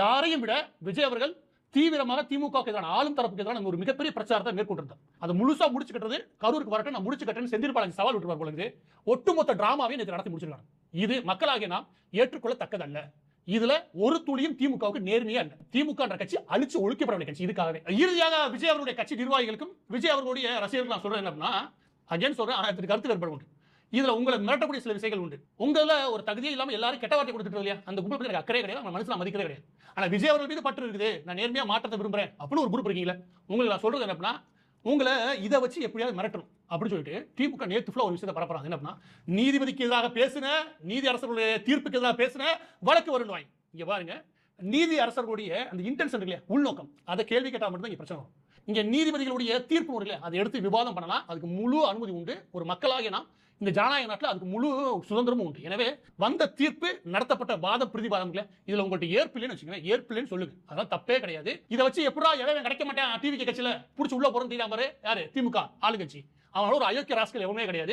யாரையும் விட விஜய் அவர்கள் தீவிரமாக திமுக எதிரான ஆளும் தரப்புக்கு எதிரான ஒரு மிகப்பெரிய பிரச்சாரத்தை மேற்கொண்டிருந்தார். அதை முழுசா முடிச்சு கட்டுறது கரூருக்கு வரட்டும் நான் முடிச்சு கட்டுறேன் செந்தில் பாலாஜி சவால் விட்டுருவார் பொழுது ஒட்டுமொத்த டிராமாவே நேற்று நடத்தி முடிச்சிருக்காங்க இது மக்களாகிய நாம் ஏற்றுக்கொள்ளத்தக்கதல்ல. இதுல ஒரு துளியும் திமுகவுக்கு நேர்மையா இல்ல திமுக என்ற கட்சி அழிச்சு ஒழிக்கப்பட வேண்டிய கட்சி. இதுக்காகவே. இறுதியாக விஜய் அவருடைய கட்சி நிர்வாகிகளுக்கும் விஜய் அவர்களுடைய ரசிகர்கள் நான் சொல்றேன் என்ன அப்படின்னா அகைன் சொல்றேன் கருத்து வேறுபாடு உண்டு. இதில் உங்களை மிரட்டக்கூடிய சில விஷயங்கள் உண்டு. உங்களில் ஒரு தகுதியே இல்லாமல் எல்லாரும் கெட்ட வார்த்தை கொடுத்துட்டு இல்லையா அந்த குரூப் எனக்கு அக்கறை கிடையாது. அவங்க மனசில் மதிக்கிறே கிடையாது. ஆனால் விஜய் அவர்கள் மீது பற்று இருக்குது. நான் நேர்மையாக மாற்றத்தை விரும்புறேன் அப்படின்னு ஒரு குரூப் இருக்கீங்களா உங்களுக்கு நான் சொல்றது என்ன அப்படின்னா உங்களை இதை வச்சு எப்படியாவது மிரட்டணும் அப்படின்னு சொல்லிட்டு திமுக நேற்று ஃபுல்லாக ஒரு விஷயத்தை பரப்புறாங்க. என்ன அப்படின்னா நீதிபதிக்கு எதிராக பேசுன நீதி அரசர்களுடைய தீர்ப்புக்கு எதிராக பேசுன வழக்கு வருவாங்க இங்கே பாருங்க. நீதி அரசர்களுடைய அந்த இன்டென்ஷன் இல்லையா உள்நோக்கம். அதை கேள்வி கேட்டால் மட்டும் இங்கே பிரச்சனை வரும். இங்கே நீதிபதிகளுடைய தீர்ப்பு வரும் இல்லையா அதை எடுத்து விவாதம் பண்ணலாம். அதுக்கு முழு அனுமதி உண்டு. ஒரு மக்களாகிய நாம் இந்த ஜனநாயக நாட்டில் அதுக்கு முழு சுதந்திரமும் உண்டு. எனவே வந்த தீர்ப்பு நடத்தப்பட்ட வாத பிரதிபாதங்கள இதுல உங்கள்கிட்ட ஏற்பில்லைன்னு வச்சுக்கோங்க ஏற்பில்லைன்னு சொல்லுங்க. அதெல்லாம் தப்பே கிடையாது. இதை வச்சு எப்படா எவன் கிடைக்க மாட்டேன்? டிவி கட்சியில் புடிச்சு உள்ள போறோம் தெரியாம யாரு? திமுக. ஆளுங்கட்சி. அவனோட ஒரு அயோக்கிய ராஸ்கல் எவனுமே கிடையாது.